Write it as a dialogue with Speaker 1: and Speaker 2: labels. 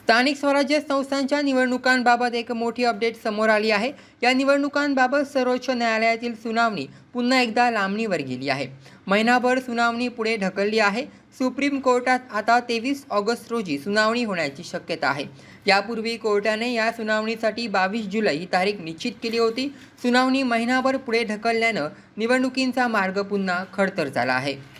Speaker 1: स्थानिक स्वराज्य संस्थांच्या निवडणुकांबाबत एक मोठी अपडेट समोर आली आहे. या निवडणुकांबाबत सर्वोच्च न्यायालयातील सुनावणी पुन्हा एकदा लांबणीवर गेली आहे. महिनाभर सुनावणी पुढे ढकलली आहे. सुप्रीम कोर्टात आता तेवीस ऑगस्ट रोजी सुनावणी होण्याची शक्यता आहे. यापूर्वी कोर्टाने या सुनावणीसाठी बावीस जुलै ही तारीख निश्चित केली होती. सुनावणी महिनाभर पुढे ढकलल्यानं निवडणुकींचा मार्ग पुन्हा खडतर झाला आहे.